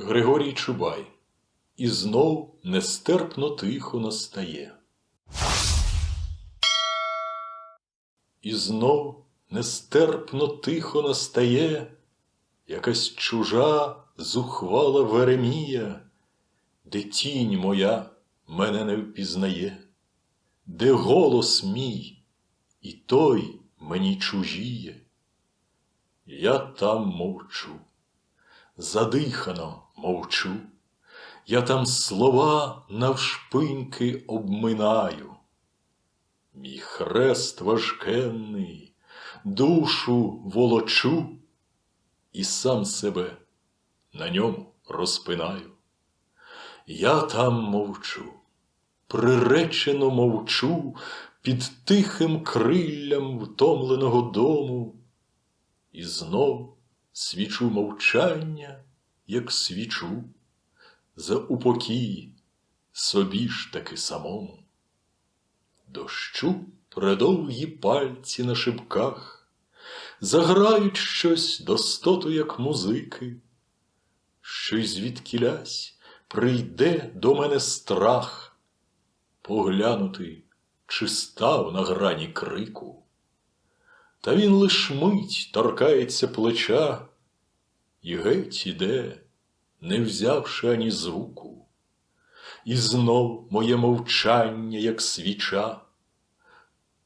Григорій Чубай. І знов нестерпно тихо настає. І знов нестерпно тихо настає якась чужа зухвала Веремія, де тінь моя мене не впізнає, де голос мій, і той мені чужіє. Я там мовчу, задихано мовчу, я там слова навшпиньки обминаю. Мій хрест важкенний, душу волочу, і сам себе на ньому розпинаю. Я там мовчу, приречено мовчу під тихим криллям втомленого дому, і знов свічу мовчання, як свічу, за упокій собі ж таки самому. Дощу предовгі пальці на шибках, заграють щось достоту, як музики, щось звідкілясь прийде до мене страх поглянути, чи став на грані крику. Та він лиш мить торкається плеча і геть іде, не взявши ані звуку. І знов моє мовчання, як свіча,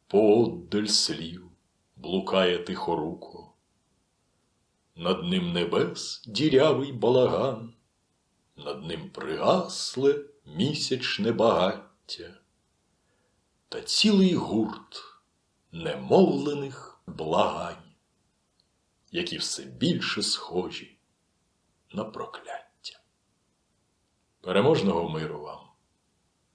поодаль слів блукає тихоруко. Над ним небес дірявий балаган, над ним пригасле місячне багаття, та цілий гурт немовлених благань, які все більше схожі на прокляття. Переможного миру вам!